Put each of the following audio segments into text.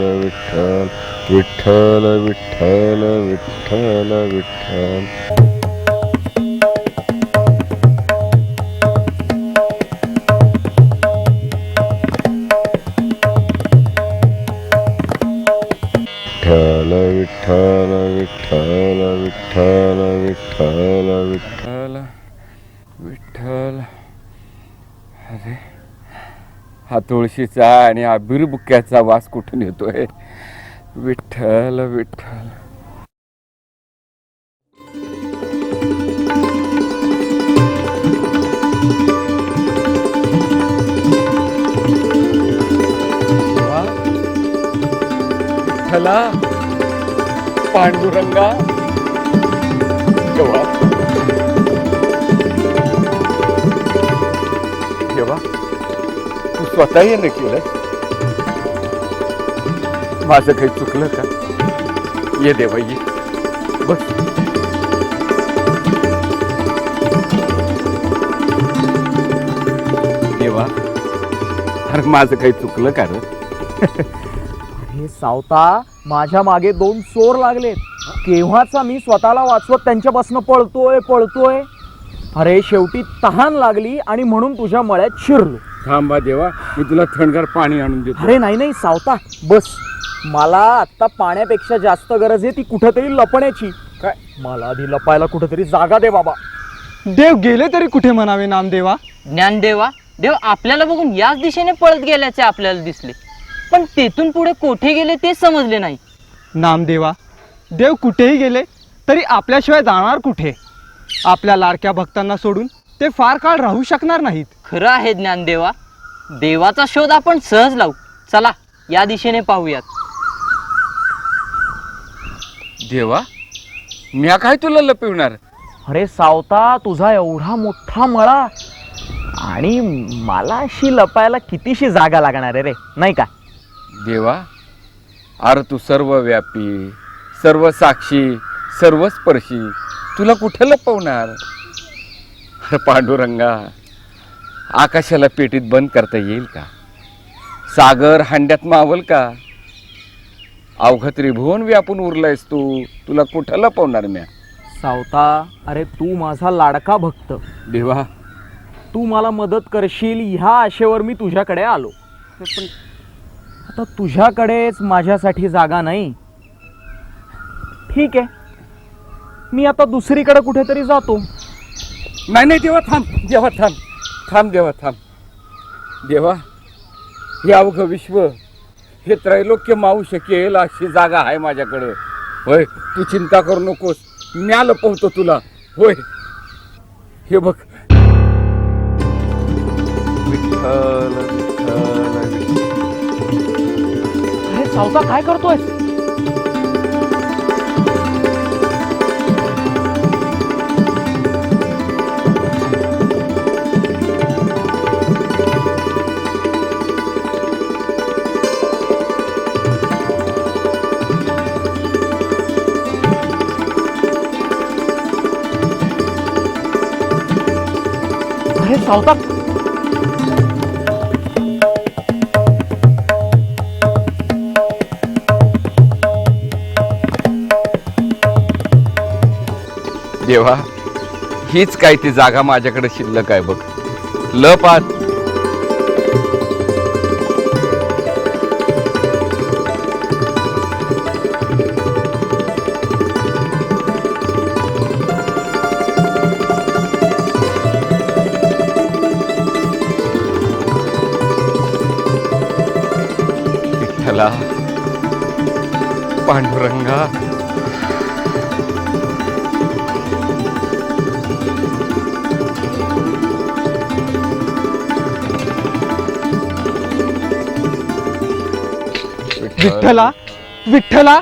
विठ्ठल विठ्ठल विठ्ठल विठ्ठल विठ्ठल विठ्ठल. विठ्ठल विठ्ठल विठ्ठल विठ्ठल विठ्ठल विठ्ठल. विठ्ठल अरे. हा तुळशीचा आणि हा बिरबुक्याचा वास कुठून येतोय? विठ्ठल विठ्ठल. विठ्ठला. पांडुरंगा. स्वतः येणं केलं माझं काही चुकलं का ये देवा ये बस देवा अरे माझं काही चुकलं का रे सावता माझ्या मागे दोन चोर लागलेत केव्हाचा मी स्वतःला वाचवत त्यांच्यापासून पळतोय पळतोय. अरे शेवटी तहान लागली आणि म्हणून तुझ्या मळ्यात शिरलो. थांबा देवा मी तुला थंडगार पाणी आणून देतो. अरे नाही नाही सावता बस. मला आता पाण्यापेक्षा जास्त गरज आहे ती कुठेतरी लपण्याची. काय? मला आधी लपायला कुठेतरी जागा दे बाबा. देव गेले तरी कुठे म्हणावे नामदेवा? ज्ञानदेवा देव आपल्याला बघून याच दिशेने पळत गेल्याचे आपल्याला दिसले. पण तेथून पुढे कोठे गेले ते समजले नाही. नामदेवा देव कुठेही गेले तरी आपल्याशिवाय जाणार कुठे? आपल्या लाडक्या भक्तांना सोडून ते फार काळ राहू शकणार नाहीत. खरं आहे ज्ञानदेवा. देवाचा शोध आपण सहज लावू. चला या दिशेने पाहूयात. देवा म्या काय तुला लपविणार? अरे सावता तुझा एवढा मोठा मळा. आणि मला अशी लपायला कितीशी जागा लागणार आहे रे नाही का? देवा अरे तू सर्व व्यापी सर्व साक्षी सर्व स्पर्शी तुला कुठं लपवणार? अरे पांडुरंगा आकाशाला पेटीत बंद करता येईल का? सागर हांड्यात मावल का? अवघ त्रिभुवन व्यापून उरलायस तू. तुला कुठं लपवणार म्या? सावता अरे तू माझा लाडका भक्त. देवा. तू मला मदत करशील ह्या आशेवर मी तुझ्याकडे आलो. पण आता तुझ्याकडेच माझ्यासाठी जागा नाही. ठीक आहे. मी आता दुसरीकडे कुठेतरी जातो. नाही नाही देवा थांब. देवा थांब. थांब देवा थांब. देवा हे अवघं विश्व हे त्रैलोक्य मावू शकेल अशी जागा आहे माझ्याकडं. होय तू चिंता करू नकोस. म्या लपवतो तुला. होय. हे बघ. विठ्ठल काय करतोय अरे सावता देवा हीच काय ती जागा माझ्याकडे शिल्लक आहे बघ. ल पाच विठ्ठला पांडुरंगा. विठ्ठला विठ्ठला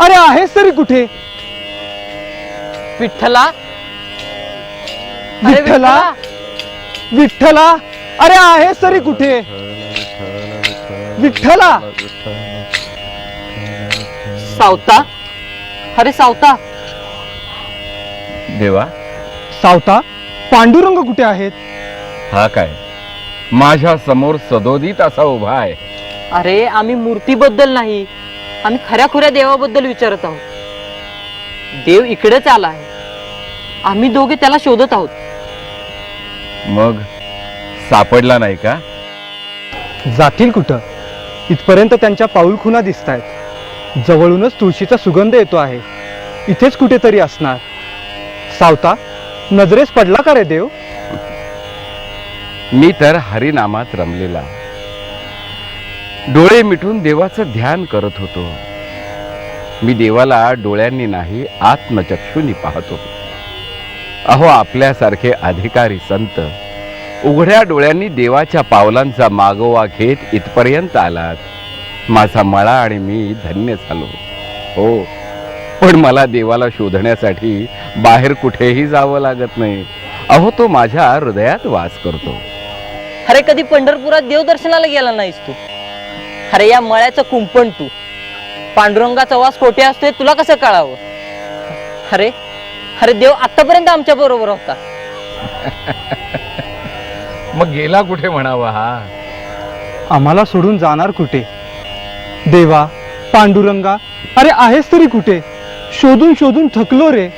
अरे आहेस तरी कुठे? विठ्ठला? अरे विठ्ठला? विठ्ठला अरे आहेस तरी कुठे? विठ्ठला सावता? अरे सावता. देवा. सावता पांडुरंग कुठे आहेत? हा काय? माझ्यासमोर सदोदित असा उभा आहे. अरे आम्ही मूर्तीबद्दल नाही. आम्ही खऱ्या खुऱ्या देवाबद्दल विचारत आहोत. देव इकडेच आला आहे. आम्ही दोघे त्याला शोधत आहोत. मग सापडला नाही का? जातील कुठं? इथपर्यंत त्यांच्या पाऊलखुणा दिसत आहेत जवळूनच तुळशीचा सुगंध येतो आहे. इथेच कुठेतरी असणार. सावता नजरेस पडला का रे देव? मी तर हरिनामात रमलेला. डोळे मिटून देवाचं ध्यान करत होतो. मी देवाला डोळ्यांनी नाही आत्मचक्षुनी पाहतो अहो आपल्यासारखे अधिकारी संत उघड्या डोळ्यांनी देवाच्या पावलांचा मागोवा घेत इथपर्यंत आलात. माझा मळा आणि मी धन्य झालो. हो. पण मला देवाला शोधण्यासाठी बाहेर कुठेही जावं लागत नाही. अहो तो माझ्या हृदयात वास करतो. अरे कधी पंढरपुरात देवदर्शनाला गेला नाहीस तू? अरे या मळ्याचं कुंपण तू. पांडुरंगाचा वास कोठे असतोय तुला कसं कळावं? अरे अरे देव आतापर्यंत आमच्या बरोबर होता. मग गेला कुठे म्हणावा हा? आम्हाला सोडून जाणार कुठे? देवा पांडुरंगा अरे आहेस तरी कुठे? शोधून शोधून थकलो रे.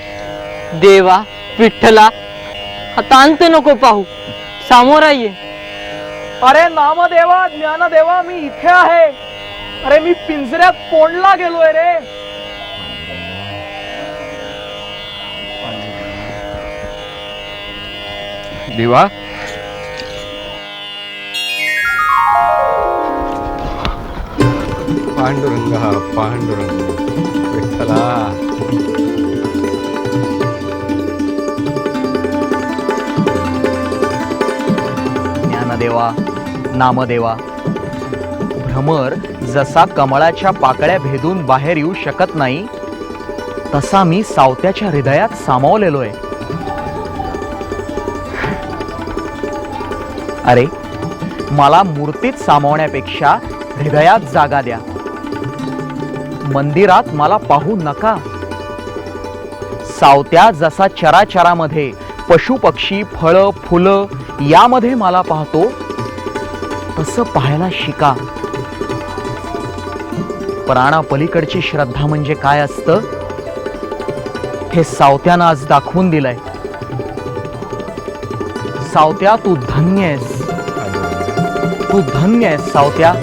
देवा विठ्ठला आता अंत नको पाहू. सामोरा ये. अरे नामदेवा ज्ञानदेवा मी इथे आहे. अरे मी पिंजऱ्यात कोंडला गेलोय रे. देवा पांडुरंगा पांडुरंग. विठ्ठला. ज्ञानदेवा नामदेवा भ्रमर जसा कमळाच्या पाकळ्या भेदून बाहेर येऊ शकत नाही तसा मी सावत्याच्या हृदयात सामावलेलोय. अरे मला मूर्तीत सामावण्यापेक्षा हृदयात जागा द्या. मंदिरात मला पाहू नका. सावत्या जसा चराचरामध्ये पशु पक्षी फळं फुलं यामध्ये मला पाहतो तसं पाहायला शिका. प्राणापलीकडची श्रद्धा म्हणजे काय असतं? हे सावत्यानं आज दाखवून दिलंय. सावत्या तू धन्य आहेस. तू धन्य आहेस सावत्या.